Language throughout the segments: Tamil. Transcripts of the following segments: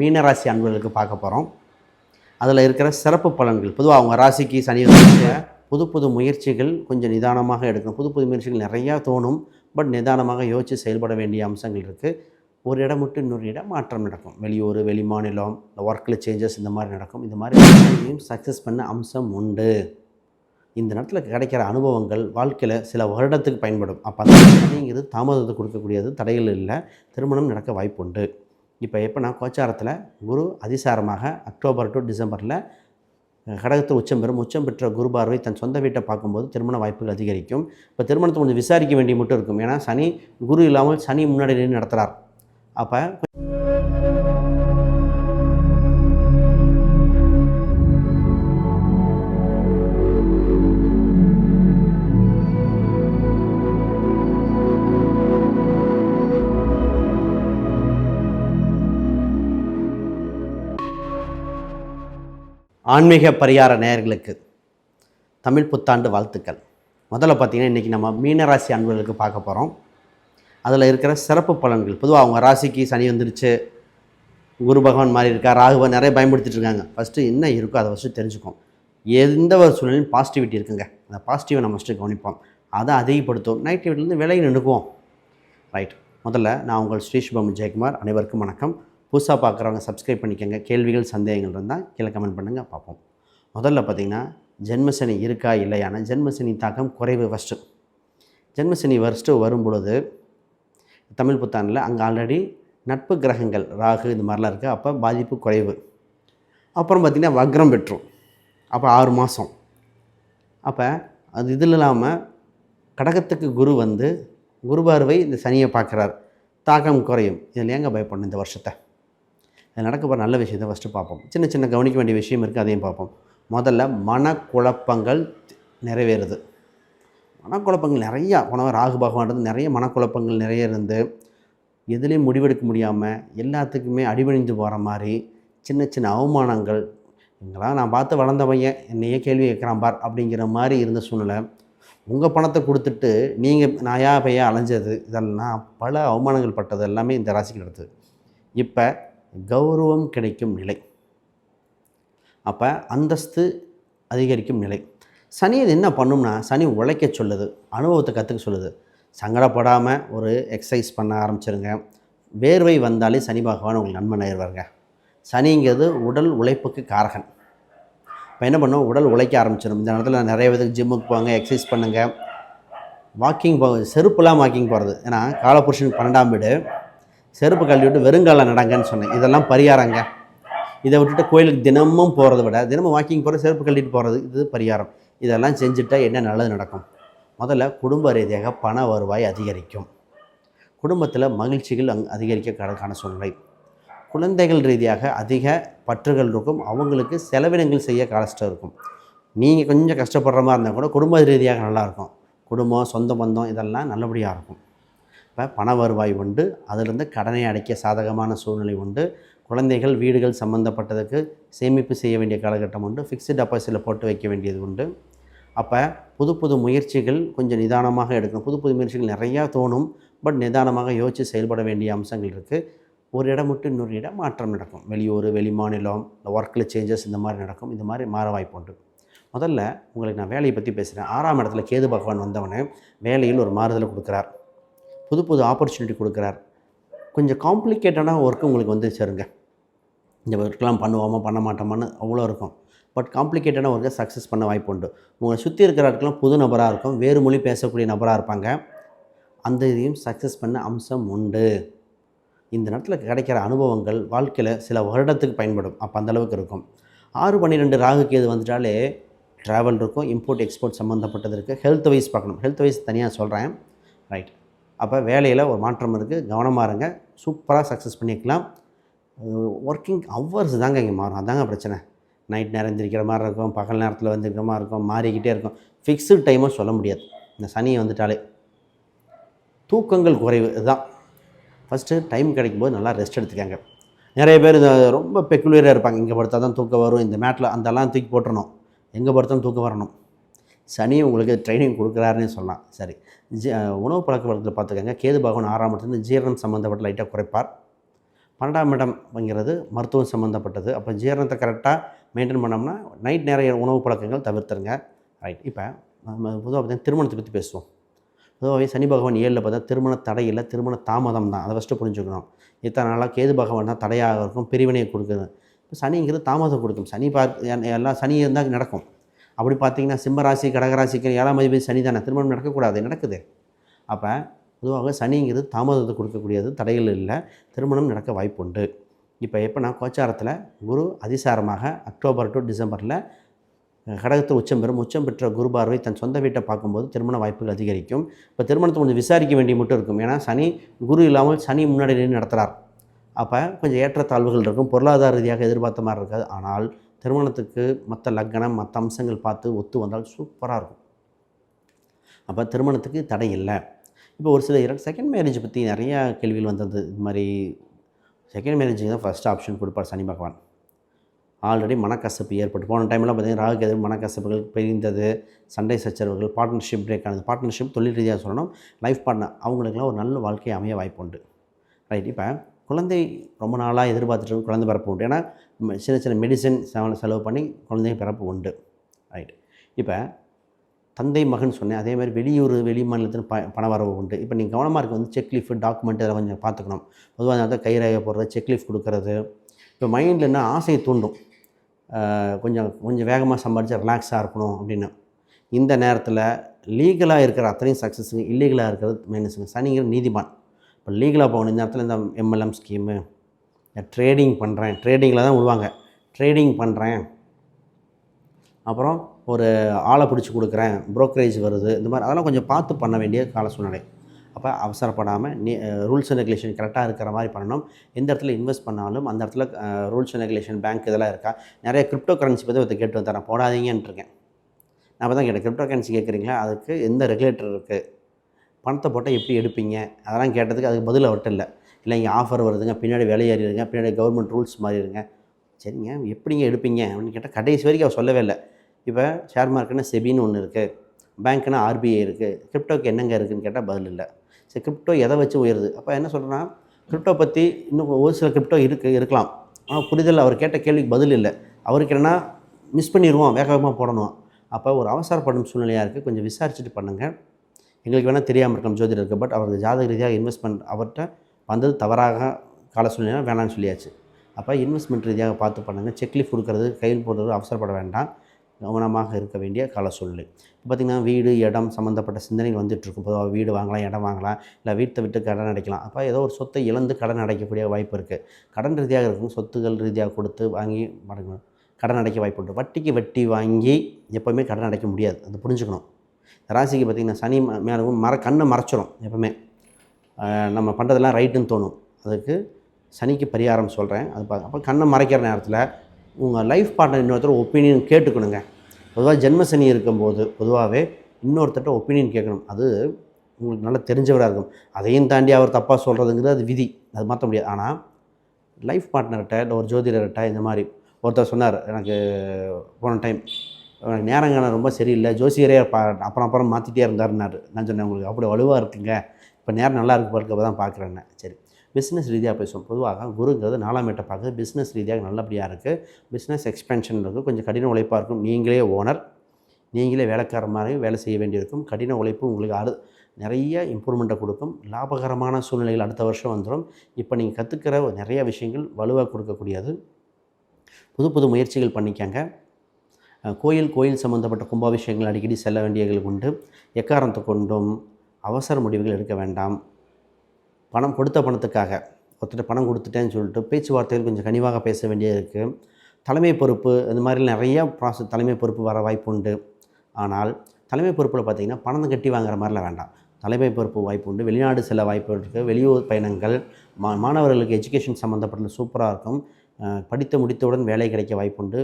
மீனராசி அன்பர்களுக்கு பார்க்க போகிறோம் அதில் இருக்கிற சிறப்பு பலன்கள் பொதுவாக அவங்க ராசிக்கு சனி புது புது முயற்சிகள் கொஞ்சம் நிதானமாக எடுக்கணும். புது புது முயற்சிகள் நிறையா தோணும். பட் நிதானமாக யோசித்து செயல்பட வேண்டிய அம்சங்கள் இருக்குது ஒரு இடம் விட்டு இன்னொரு இடம் மாற்றம் நடக்கும். வெளியூர் வெளி மாநிலம் ஒர்க்கில் சேஞ்சஸ் இந்த மாதிரி நடக்கும். இந்த மாதிரி சக்ஸஸ் பண்ண அம்சம் உண்டு. இந்த நேரத்தில் கிடைக்கிற அனுபவங்கள் வாழ்க்கையில் சில வருடத்துக்கு பயன்படும். அப்போ அந்த தாமதத்தை கொடுக்கக்கூடியது தடைகள் இல்லை. திருமணம் நடக்க வாய்ப்பு உண்டு இப்போ எப்போனா கோச்சாரத்தில் குரு அதிசாரமாக அக்டோபர் டு டிசம்பரில் கடகத்தில் உச்சம் பெறும். உச்சம் பெற்ற குரு பார்வை தன் சொந்த வீட்டை பார்க்கும்போது திருமண வாய்ப்புகள் அதிகரிக்கும். இப்போ திருமணத்தை கொஞ்சம் விசாரிக்க வேண்டிய மட்டும் இருக்கும். ஏன்னா சனி குரு இல்லாமல் சனி முன்னாடி நின்று நடத்துகிறார் அப்போ ஆன்மீக பரிகார நேயர்களுக்கு தமிழ் புத்தாண்டு வாழ்த்துக்கள். முதல்ல பார்த்தீங்கன்னா இன்றைக்கி நம்ம மீனராசி அன்பர்களுக்கு பார்க்க போகிறோம் அதில் இருக்கிற சிறப்பு பலன்கள். பொதுவாக அவங்க ராசிக்கு சனி வந்துருச்சு. குரு பகவான் மாதிரி இருக்கா ராகுவை நிறைய பயன்படுத்திட்டுருக்காங்க ஃபஸ்ட்டு என்ன இருக்கோ அதை ஃபஸ்ட்டு தெரிஞ்சுக்கும் எந்த ஒரு சூழ்நிலையும் பாசிட்டிவிட்டி இருக்குங்க. அந்த பாசிட்டிவை நம்ம ஃபஸ்ட்டு கவனிப்போம். அதை அதிகப்படுத்தும் நெகட்டிவிட்டிலேருந்து விலகி நின்றுக்குவோம் ரைட் முதல்ல நான் உங்கள் ஸ்ரீ சுபம் ஜெயக்குமார். அனைவருக்கும் வணக்கம். புதுசாக பார்க்குறவங்க சப்ஸ்கிரைப் பண்ணிக்கோங்க. கேள்விகள் சந்தேகங்கள் இருந்தால் கீழே கமெண்ட் பண்ணுங்கள் பார்ப்போம். முதல்ல பார்த்தீங்கன்னா ஜென்மசனி இருக்கா இல்லையான ஜென்மசனி தாக்கம் குறைவு ஃபஸ்ட்டு ஜென்மசனி ஃபஸ்ட்டு வரும் பொழுது தமிழ் புத்தாண்டில் அங்கே ஆல்ரெடி நட்பு கிரகங்கள் ராகு இந்த மாதிரிலாம் இருக்குது அப்போ பாதிப்பு குறைவு. அப்புறம் பார்த்திங்கன்னா வக்ரம் பெற்றும். அப்போ ஆறு மாதம் அப்போ அது இதில் இல்லாமல் கடகத்துக்கு குரு வந்து குருபார்வை இந்த சனியை பார்க்குறார். தாக்கம் குறையும். இதில் ஏங்க பயப்படணும் இந்த வருஷத்தை? நடக்க போகிற நல்ல விஷயத்தை ஃபஸ்ட்டு பார்ப்போம். சின்ன சின்ன கவனிக்க வேண்டிய விஷயம் இருக்குது அதையும் பார்ப்போம். முதல்ல மனக்குழப்பங்கள் நிறைவேறுது. மனக்குழப்பங்கள் நிறையா போனவர் ராகு பகவான்றது நிறைய மனக்குழப்பங்கள் நிறைய இருந்து எதுலேயும் முடிவெடுக்க முடியாமல் எல்லாத்துக்குமே அடிபணிந்து போகிற மாதிரி சின்ன சின்ன அவமானங்கள் இங்கெல்லாம் நான் பார்த்து வளர்ந்த பையன் என்னையே கேள்வி கேட்குறான் பார் அப்படிங்கிற மாதிரி இருந்த சூழ்நிலை. உங்கள் பணத்தை கொடுத்துட்டு நீங்கள் நாயா பையா அலைஞ்சது இதெல்லாம் பல அவமானங்கள் பட்டது எல்லாமே இந்த ராசிக்கு நடத்துது இப்போ கௌரவம் கிடைக்கும் நிலை. அப்போ அந்தஸ்து அதிகரிக்கும் நிலை. சனி இது என்ன பண்ணும்னா சனி உழைக்க சொல்லுது அனுபவத்தை கற்றுக்க சொல்லுது. சங்கடப்படாமல் ஒரு எக்ஸசைஸ் பண்ண ஆரம்பிச்சிருங்க. வேர்வை வந்தாலே சனி பகவான் உங்களுக்கு நன்மை நேர்வாருங்க சனிங்கிறது உடல் உழைப்புக்கு காரகன். இப்போ என்ன பண்ணும்? உடல் உழைக்க ஆரம்பிச்சிடும் இந்த நேரத்தில் நிறைய பேருக்கு ஜிம்முக்கு போங்க எக்ஸசைஸ் பண்ணுங்கள் வாக்கிங் போ செருப்புலாம் வாக்கிங் போகிறது ஏன்னா காலப்புருஷன் பன்னெண்டாம் வீடு. செருப்பு கழட்டி விட்டு வெறுங்கால நடங்கன்னு சொன்னேன். இதெல்லாம் பரிகாரங்க. இதை விட்டுட்டு கோயிலுக்கு தினமும் போகிறத விட தினமும் வாக்கிங் போகிற செருப்பு கழட்டிட்டு போகிறது இது பரிகாரம். இதெல்லாம் செஞ்சுட்டா என்ன நல்லது நடக்கும்? முதல்ல குடும்ப ரீதியாக பண வருவாய் அதிகரிக்கும். குடும்பத்தில் மகிழ்ச்சிகள் அங் அதிகரிக்க சூழ்நிலை. குழந்தைகள் ரீதியாக அதிக பற்றுகள் இருக்கும். அவங்களுக்கு செலவினங்கள் செய்ய கஷ்டம் இருக்கும். நீங்கள் கொஞ்சம் கஷ்டப்படுற மாதிரி இருந்தால் கூட குடும்ப ரீதியாக நல்லாயிருக்கும் குடும்பம் சொந்த பந்தம் இதெல்லாம் நல்லபடியாக இருக்கும். இப்போ பண வருவாய் உண்டு. அதிலிருந்து கடனை அடைக்க சாதகமான சூழ்நிலை உண்டு. குழந்தைகள் வீடுகள் சம்மந்தப்பட்டதுக்கு சேமிப்பு செய்ய வேண்டிய காலகட்டம் உண்டு. ஃபிக்ஸ்டு டெபாசிட்டில் போட்டு வைக்க வேண்டியது உண்டு. அப்போ புது புது முயற்சிகள் கொஞ்சம் நிதானமாக எடுக்கணும். புது புது முயற்சிகள் நிறையா தோணும். பட் நிதானமாக யோசித்து செயல்பட வேண்டிய அம்சங்கள் இருக்குது ஒரு இடம் விட்டு இன்னொரு இடம் மாற்றம் நடக்கும். வெளியூர் வெளி மாநிலம் ஒர்க்கில் சேஞ்சஸ் இந்த மாதிரி நடக்கும். இந்த மாதிரி மாற வாய்ப்பு உண்டு. முதல்ல உங்களுக்கு நான் வேலையை பற்றி பேசுகிறேன் ஆறாம் இடத்துல கேது பகவான் வந்தவனே வேலையில் ஒரு மாறுதலை கொடுக்குறார். புது புது ஆப்பர்ச்சுனிட்டி கொடுக்குறார். கொஞ்சம் காம்ப்ளிகேட்டடான ஒர்க்கு உங்களுக்கு வந்து சேருங்க. இந்த ஒர்க்கெலாம் பண்ணுவோமா பண்ண மாட்டோமான்னு அவ்வளோ இருக்கும். பட் காம்ப்ளிகேட்டடான ஒர்க்கை சக்ஸஸ் பண்ண வாய்ப்பு உண்டு. உங்களை சுற்றி இருக்கிற புது நபராக இருக்கும். வேறு மொழி பேசக்கூடிய நபராக இருப்பாங்க. அந்த இதையும் சக்ஸஸ் பண்ண அம்சம் உண்டு. இந்த நேரத்தில் கிடைக்கிற அனுபவங்கள் வாழ்க்கையில் சில வருடத்துக்கு பயன்படும். அப்போ அந்தளவுக்கு இருக்கும். ஆறு பன்னிரெண்டு ராகுக்கு எது வந்துட்டாலே ட்ராவல் இருக்கும். இம்போர்ட் எக்ஸ்போர்ட் சம்மந்தப்பட்டது இருக்குது ஹெல்த் வைஸ் பார்க்கணும். ஹெல்த் வைஸ் தனியாக சொல்கிறேன் ரைட் அப்போ வேலையில் ஒரு மாற்றம் இருக்குது கவனமாக இருங்க. சூப்பராக சக்ஸஸ் பண்ணிக்கலாம். ஒர்க்கிங் ஹவர்ஸ் தாங்க இங்கே மாறும். அதாங்க பிரச்சனை. நைட் நேரம் எந்திரிக்கிற மாதிரி இருக்கும். பகல் நேரத்தில் வந்துருக்கிற மாதிரி இருக்கும். மாறிக்கிட்டே இருக்கும். ஃபிக்ஸ்டு டைமும் சொல்ல முடியாது. இந்த சனியை வந்துட்டாலே. தூக்கங்கள் குறைவு. இதுதான். ஃபஸ்ட்டு டைம் கிடைக்கும்போது நல்லா ரெஸ்ட் எடுத்துக்கங்க. நிறைய பேர் ரொம்ப பெக்குலியராக இருப்பாங்க. இங்கே படுத்தால் தான் தூக்கம் வரும். இந்த மேட்டில் அந்தெல்லாம் தூக்கி போட்டுறணும். எங்கே படுத்தாலும் தூக்கம் வரணும். சனி உங்களுக்கு ட்ரைனிங் கொடுக்குறாருன்னு சொல்லலாம். சரி. ஜி உணவு பழக்க வழக்கத்தில் பார்த்துக்கோங்க. கேது பகவான் ஆறாம் இடத்துலேருந்து ஜீரணம் சம்மந்தப்பட்ட லைட்டாக குறைப்பார். பன்னெண்டாம் இடம்ங்கிறது மருத்துவம் சம்மந்தப்பட்டது அப்போ ஜீரணத்தை கரெக்டாக மெயின்டைன் பண்ணோம்னா நைட் நிறைய உணவு பழக்கங்கள் தவிர்த்துருங்க. ரைட் இப்போ நம்ம பொதுவாக பார்த்தீங்கன்னா திருமணத்தை பற்றி பேசுவோம். பொதுவாகவே சனி பகவான் ஏழில் பார்த்தா திருமண தடை இல்லை திருமண தாமதம் தான். அதை ஃபஸ்ட்டு புரிஞ்சுக்கணும். இத்தனை நாளாக கேது பகவான் தான் தடையாக இருக்கும் பிரிவினையை கொடுக்குது. இப்போ சனிங்கிறது தாமதம் கொடுக்கும். சனி பார்க்க எல்லாம் சனி இருந்தால் நடக்கும். அப்படி பார்த்தீங்கன்னா சிம்மராசி கடகராசிக்கு ஏழாம் அதிபதி சனி தானே. திருமணம் நடக்கக்கூடாது. நடக்குது. அப்போ பொதுவாக சனிங்கிறது தாமதத்தை கொடுக்கக்கூடியது தடைகள் இல்லை. திருமணம் நடக்க வாய்ப்புண்டு. இப்போ எப்போனா கோச்சாரத்தில் குரு அதிசாரமாக அக்டோபர் டு டிசம்பரில் கடகத்தில் உச்சம் பெறும். உச்சம் பெற்ற குரு பார்வை தன் சொந்த வீட்டை பார்க்கும்போது திருமண வாய்ப்புகள் அதிகரிக்கும். இப்போ திருமணத்தை கொஞ்சம் விசாரிக்க வேண்டிய மட்டும் இருக்கும். ஏன்னா சனி குரு இல்லாமல் சனி முன்னாடி நின்று நடத்துகிறார் அப்போ கொஞ்சம் ஏற்றத்தாழ்வுகள் இருக்கும். பொருளாதார ரீதியாக எதிர்பார்த்த மாதிரி இருக்காது. ஆனால் திருமணத்துக்கு மற்ற லக்கணம் மற்ற அம்சங்கள் பார்த்து ஒத்து வந்தால் சூப்பராக இருக்கும். அப்போ திருமணத்துக்கு தடை இல்லை. இப்போ ஒரு சில இரண்டு செகண்ட் மேரேஜ் பற்றி நிறையா கேள்விகள் வந்தது. இது மாதிரி செகண்ட் மேரேஜுக்கு தான் ஃபஸ்ட் ஆப்ஷன் கொடுப்பார் சனி பகவான். ஆல்ரெடி மனக்கசப்பு ஏற்பட்டு போன டைம்லாம் பார்த்தீங்கன்னா ராகு எதிர் மனக்கசப்புகள் பிரிந்தது. சண்டை சச்சரவுகள் பார்ட்னர்ஷிப் பிரேக் ஆனது. பார்ட்னர்ஷிப் தொழில் ரீதியாக சொல்லணும் லைஃப் பார்ட்னர் அவங்களுக்குலாம் ஒரு நல்ல வாழ்க்கையை அமைய வாய்ப்பு உண்டு. ரைட் இப்போ குழந்தை ரொம்ப நாளாக எதிர்பார்த்துட்டு இருக்கும் குழந்தை பிறப்பு உண்டு. ஏன்னா சின்ன சின்ன மெடிசன் செலவு பண்ணி குழந்தை பிறப்பு உண்டு. ரைட் இப்போ தந்தை மகன் சொன்னேன் அதே மாதிரி வெளியூர் வெளி மாநிலத்தில் ப பண வரவு உண்டு. இப்போ நீங்கள் கவனமாக இருக்க வந்து செக்லீஃப் டாக்குமெண்ட் இதெல்லாம் கொஞ்சம் பார்த்துக்கணும். பொதுவாக தான் கைரேகை போடுறது செக்லீஃப் கொடுக்கறது. இப்போ மைண்டில் என்ன ஆசையை தூண்டும். கொஞ்சம் கொஞ்சம் வேகமாக சம்பாதிச்சு ரிலாக்ஸாக இருக்கணும் அப்படின்னு. இந்த நேரத்தில் லீகலாக இருக்கிற அத்தனையும் சக்ஸஸுங்க இல்லீகலாக இருக்கிறது மைனஸுங்க சனிங்கிற நீதிமான். இப்போ லீகலாக போகணும் இந்த நேரத்தில் இந்த எம்எல்எம் ஸ்கீமு ட்ரேடிங் பண்ணுறேன் ட்ரேடிங்கில் தான் விடுவாங்க ட்ரேடிங் பண்ணுறேன் அப்புறம் ஒரு ஆளை பிடிச்சி கொடுக்குறேன் ப்ரோக்கரேஜ் வருது இந்த மாதிரி அதெல்லாம் கொஞ்சம் பார்த்து பண்ண வேண்டிய கால சூழ்நிலை. அப்போ அவசரப்படாமல் நீ ரூல்ஸ் அண்ட் ரெகுலேஷன் கரெக்டாக இருக்கிற மாதிரி பண்ணணும். எந்த இடத்துல இன்வெஸ்ட் பண்ணாலும் அந்த இடத்துல ரூல்ஸ் அண்ட் ரெகுலேஷன் பேங்க் இதெல்லாம் இருக்கா? நிறைய கிரிப்டோ கரன்சி பற்றி ஒருத்தர் கேட்டு வந்தேன் போடாதீங்கன்னு இருக்கேன். நான் அப்போ தான் கேட்டேன் கிரிப்டோ கரன்சி கேட்குறீங்களா? அதுக்கு எந்த ரெகுலேட்டர் இருக்குது பணத்தை போட்டால் எப்படி எடுப்பீங்க? அதெல்லாம் கேட்டதுக்கு அதுக்கு பதில் அவர்கிட்ட இல்லை. இல்லை இங்கே ஆஃபர் வருதுங்க பின்னாடி விலையேறிடுங்க பின்னாடி கவர்மெண்ட் ரூல்ஸ் மாறிடுங்க சரிங்க எப்படிங்க எடுப்பீங்க? அப்படின்னு கேட்டால் கடைசி வரைக்கும் அவர் சொல்லவே இல்லை. இப்போ ஷேர் மார்க்கெட்னா செபின்னு ஒன்று இருக்குது பேங்க்னா ஆர்பிஐ இருக்குது கிரிப்டோக்கு என்னங்க இருக்குதுன்னு கேட்டால் பதில் இல்லை. சரி கிரிப்டோ எதை வச்சு உயருது? அப்போ என்ன சொல்கிறேன்னா கிரிப்டோ பற்றி இன்னும் ஒரு சில கிரிப்டோ இருக்குது இருக்கலாம். ஆனால் புரிதல் அவர் கேட்ட கேள்விக்கு பதில் இல்லை. அவருக்கு என்னென்னா மிஸ் பண்ணிடுவோம் வேக வேகமாக போடணும். அப்போ ஒரு அவசரப்படும் சூழ்நிலையாக இருக்குது கொஞ்சம் விசாரிச்சுட்டு பண்ணுங்கள் எங்களுக்கு வேணால் தெரியாமல் இருக்கலாம் ஜோதிடர் இருக்குது பட் அவருக்கு ஜாதக ரீதியாக இன்வெஸ்ட்மெண்ட் அவர்கிட்ட வந்தது தவறாக கால சூழ்நிலை வேணாம்னு சொல்லியாச்சு. அப்போ இன்வெஸ்ட்மெண்ட் ரீதியாக பார்த்து பண்ணுங்கள் செக்லீஃப் கொடுக்கறது கையில் போடுறது அவசரப்பட வேண்டாம். கவனமாக இருக்க வேண்டிய கால சூழ்நிலை. இப்போ பார்த்திங்கன்னா வீடு இடம் சம்மந்தப்பட்ட சிந்தனைகள் வந்துட்டுருக்கும் பொதுவாக வீடு வாங்கலாம் இடம் வாங்கலாம் இல்லை வீட்டை விட்டு கடன் அடைக்கலாம். அப்போ ஏதோ ஒரு சொத்தை இழந்து கடன் அடைக்கக்கூடிய வாய்ப்பு இருக்குது கடன் ரீதியாக இருக்கும் சொத்துகள் ரீதியாக கொடுத்து வாங்கி மடங்கணும் கடன் அடைக்க வாய்ப்பு உண்டு. வட்டிக்கு வட்டி வாங்கி எப்போவுமே கடன் அடைக்க முடியாது. அது புரிஞ்சுக்கணும். ராசிக்கு பார்த்திங்கன்னா சனி ம- மேலே மர கண்ணை மறைச்சிரும் எப்போவுமே. நம்ம பண்ணுறதெல்லாம் ரைட்டுன்னு தோணும். அதுக்கு சனிக்கு பரிகாரம் சொல்கிறேன் அது பா அப்போ கண்ணை மறைக்கிற நேரத்தில் உங்கள் லைஃப் பார்ட்னர் இன்னொருத்தர் ஒப்பீனியன் கேட்டுக்கணுங்க. பொதுவாக ஜென்ம சனி இருக்கும்போது பொதுவாகவே இன்னொருத்தட்ட ஒப்பீனியன் கேட்கணும். அது உங்களுக்கு நல்லா தெரிஞ்சவராக இருக்கும். அதையும் தாண்டி அவர் தப்பாக சொல்கிறதுங்கிறது அது விதி. அது மாற்ற முடியாது. ஆனால் லைஃப் பார்ட்னர்கிட்ட இல்லை ஒரு ஜோதிடர்கிட்ட இந்த மாதிரி ஒருத்தர் சொன்னார். எனக்கு போன டைம் நேரங்காலம் ரொம்ப சரியில்லை. ஜோசியரே பா அப்புறம் அப்புறம் மாற்றிட்டே இருந்தாருன்னாரு. நான் சொன்னேன் உங்களுக்கு அப்படி வலுவாக இருக்குங்க. இப்போ நேரம் நல்லா இருக்கு பாருக்க தான் பார்க்குறேன்னு சரி. பிஸ்னஸ் ரீதியாக பேசுவோம். பொதுவாக குருங்கிறது நாலாம் வீட்டை பார்க்குறது பிஸ்னஸ் ரீதியாக நல்லபடியாக இருக்குது பிஸ்னஸ் எக்ஸ்பென்ஷன் இருக்குது கொஞ்சம் கடின உழைப்பாக இருக்கும். நீங்களே ஓனர் நீங்களே வேலைக்கார மாதிரி வேலை செய்ய வேண்டியிருக்கும். கடின உழைப்பு உங்களுக்கு அரு நிறைய இம்ப்ரூவ்மெண்ட்டை கொடுக்கும். லாபகரமான சூழ்நிலைகள் அடுத்த வருஷம் வந்துடும் இப்போ நீங்கள் கற்றுக்கிற நிறைய விஷயங்கள் வலுவாக கொடுக்கக்கூடியது. புது புது முயற்சிகள் பண்ணிக்கங்க. கோயில் கோயில் சம்மந்தப்பட்ட கும்பாபிஷேகங்கள் அடிக்கடி செல்ல வேண்டியர்கள் உண்டு. எக்காரணத்தை கொண்டும் அவசர முடிவுகள் எடுக்க வேண்டாம். பணம் கொடுத்த பணத்துக்காக. ஒருத்தர் பணம் கொடுத்துட்டேன்னு சொல்லிட்டு பேச்சுவார்த்தைகள் கொஞ்சம் கனிவாக பேச வேண்டியது இருக்குது தலைமை பொறுப்பு இந்த மாதிரி நிறைய ப்ராசஸ் தலைமை பொறுப்பு வர வாய்ப்பு உண்டு. ஆனால் தலைமை பொறுப்பில் பார்த்தீங்கன்னா பணம் கட்டி வாங்குற மாதிரிலாம் வேண்டாம். தலைமை பொறுப்பு வாய்ப்பு உண்டு. வெளிநாடு செல்ல வாய்ப்பு இருக்குது வெளியூர் பயணங்கள் மா மாணவர்களுக்கு எஜுகேஷன் சம்மந்தப்பட்ட சூப்பராக இருக்கும். படித்து முடித்தவுடன் வேலை கிடைக்க வாய்ப்புண்டு.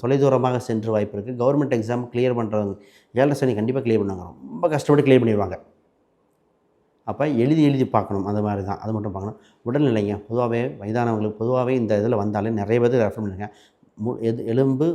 தொலைதூரமாக சென்று வாய்ப்பு இருக்குது கவர்மெண்ட் எக்ஸாம் கிளியர் பண்ணுறவங்க ஏழரை சனி கண்டிப்பாக கிளியர் பண்ணுவாங்க. ரொம்ப கஷ்டப்பட்டு கிளியர் பண்ணிடுவாங்க. அப்போ எழுதி எழுதி பார்க்கணும். அந்த மாதிரி தான். அது மட்டும் பார்க்கணும். உடல்நிலைங்க பொதுவாகவே வயதானவங்களுக்கு பொதுவாகவே இந்த இதில் வந்தாலே நிறைய பேர் ரெஃபர் பண்ணுங்க மு எது எலும்பு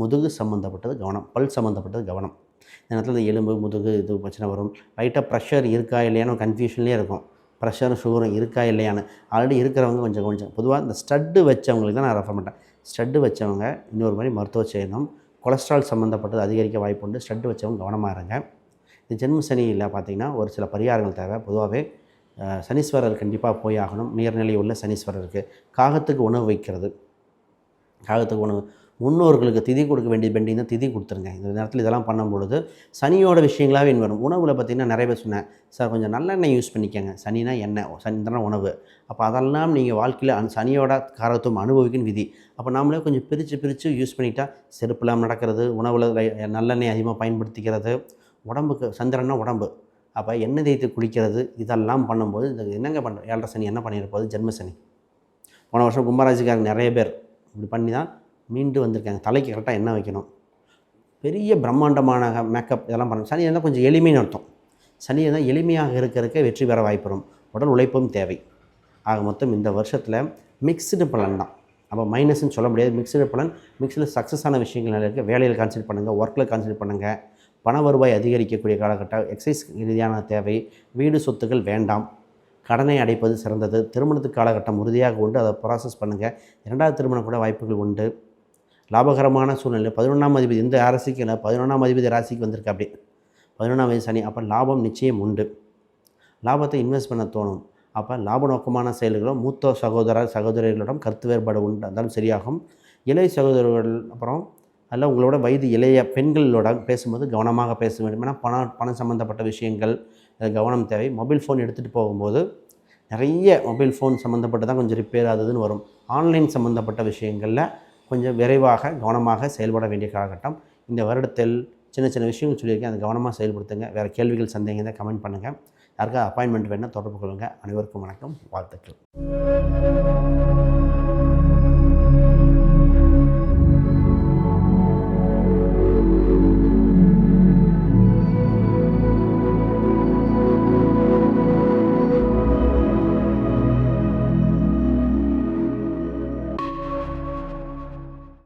முதுகு சம்மந்தப்பட்டது கவனம். பல் சம்மந்தப்பட்டது கவனம். இந்த நேரத்தில் இந்த எலும்பு முதுகு இது பிரச்சனை வரும். லைட்டாக ப்ரெஷர் இருக்கா இல்லையானோ கன்ஃபியூஷன்லேயே இருக்கும். ப்ரெஷரும் சுகரும் இருக்கா இல்லையான்னு. ஆல்ரெடி இருக்கிறவங்க கொஞ்சம் கொஞ்சம். பொதுவாக இந்த ஸ்டட்டு வச்சவங்களுக்கு தான் நான் ரெஃபர் பண்ணுறேன் ஸ்டட்டு வச்சவங்க இன்னொரு மாதிரி மருத்துவம் செய்யணும் கொலஸ்ட்ரால் சம்மந்தப்பட்டது அதிகரிக்க வாய்ப்பு உண்டு. ஸ்டட்டு வச்சவங்க கவனமாக இருங்க. இந்த ஜென்ம சனியில் பார்த்திங்கன்னா ஒரு சில பரிகாரங்கள் தேவை. பொதுவாகவே சனீஸ்வரர் கண்டிப்பாக போய் ஆகணும். நீர்நிலை உள்ள சனீஸ்வரருக்கு. காகத்துக்கு உணவு வைக்கிறது. காகத்துக்கு உணவு. முன்னோர்களுக்கு திதி கொடுக்க வேண்டிய பெண்டிங் தான் திதி கொடுத்துருங்க. இந்த நேரத்தில் இதெல்லாம் பண்ணும்பொழுது சனியோட விஷயங்களாகவே வரும். உணவில் பார்த்திங்கன்னா நிறைய பேர் சொன்னேன் சார் கொஞ்சம் நல்லெண்ணெய் யூஸ் பண்ணிக்கங்க. சனினா எண்ணெய்? சனி உணவு. அப்போ அதெல்லாம் நீங்கள் வாழ்க்கையில் அந்த சனியோட காரத்துவம் அனுபவிக்கும் விதி. அப்போ நாமளே கொஞ்சம் பிரித்து பிரித்து யூஸ் பண்ணிட்டா செருப்பெல்லாம் நடக்கிறது உணவில் நல்லெண்ணெய் அதிகமாக பயன்படுத்திக்கிறது உடம்புக்கு சந்திரன்னா உடம்பு. அப்போ எண்ணெய் தேய்த்து குளிக்கிறது இதெல்லாம் பண்ணும்போது இந்த என்னங்க பண்ணுற ஏழரை சனி என்ன பண்ணியிருப்போது? ஜென்ம சனி. போன வருஷம் கும்பராஜிக்காரங்க நிறைய பேர். இப்படி பண்ணி தான் மீண்டு வந்திருக்காங்க. தலைக்கு கரெக்டாக என்ன வைக்கணும். பெரிய பிரம்மாண்டமான மேக்கப் இதெல்லாம் பண்ணணும். சனி இருந்தால் கொஞ்சம் எளிமைன்னு அர்த்தம். சனி இருந்தால் எளிமையாக இருக்கிறதுக்கு வெற்றி பெற வாய்ப்பு உடல் உழைப்பும் தேவை. ஆக மொத்தம் இந்த வருஷத்தில் மிக்ஸ்டு பலன் தான். அப்போ மைனஸ்ன்னு சொல்ல முடியாது. மிக்ஸ்டு பலன் மிக்ஸில் சக்ஸஸ் ஆன விஷயங்கள் நிறைய இருக்குது வேலையில் கான்சன்ட்ரேட் பண்ணுங்கள் ஒர்க்கில் கான்சன்ட்ரேட் பண்ணுங்கள் பண வருவாய் அதிகரிக்கக்கூடிய காலகட்டம் எக்ஸசைஸ் ரீதியான தேவை. வீடு சொத்துக்கள் வேண்டாம். கடனை அடைப்பது சிறந்தது. திருமணத்துக்கு காலகட்டம் உறுதியாக உண்டு. அதை ப்ராசஸ் பண்ணுங்கள் இரண்டாவது திருமணம் கூட வாய்ப்புகள் உண்டு. லாபகரமான சூழ்நிலை. பதினொன்றாம் அதிபதி இந்த ராசிக்கு இல்லை பதினொன்றாம் அதிபதி ராசிக்கு வந்திருக்கு அப்படி. பதினொன்றாம் வயது சனி அப்போ லாபம் நிச்சயம் உண்டு. லாபத்தை இன்வெஸ்ட் பண்ண தோணும். அப்போ லாப நோக்கமான செயல்களும் மூத்த சகோதரர் சகோதரிகளிடம் கருத்து வேறுபாடு உண்டு. அதாலும் சரியாகும். இளைய சகோதரர்கள் அப்புறம் அதில் உங்களோட வயது இளைய பெண்களோட பேசும்போது கவனமாக பேச வேண்டும். ஏன்னா பணம் பணம் சம்மந்தப்பட்ட விஷயங்கள் கவனம் தேவை. மொபைல் ஃபோன் எடுத்துகிட்டு போகும்போது நிறைய மொபைல் ஃபோன் சம்மந்தப்பட்டு தான் கொஞ்சம் ரிப்பேர் ஆகுதுன்னு வரும். ஆன்லைன் சம்மந்தப்பட்ட விஷயங்களில் கொஞ்சம் விரைவாக கவனமாக செயல்பட வேண்டிய காலகட்டம். இந்த வருடத்தில் சின்ன சின்ன விஷயங்கள் சொல்லியிருக்கேன். அதை கவனமாக செயல்படுத்துங்க. வேறு கேள்விகள் சந்தேகம் தான் கமெண்ட் பண்ணுங்கள் யாருக்காவது அப்பாயின்மெண்ட் வேணால் தொடர்பு கொள்ளுங்கள் அனைவருக்கும் வணக்கம். வாழ்த்துக்கள்.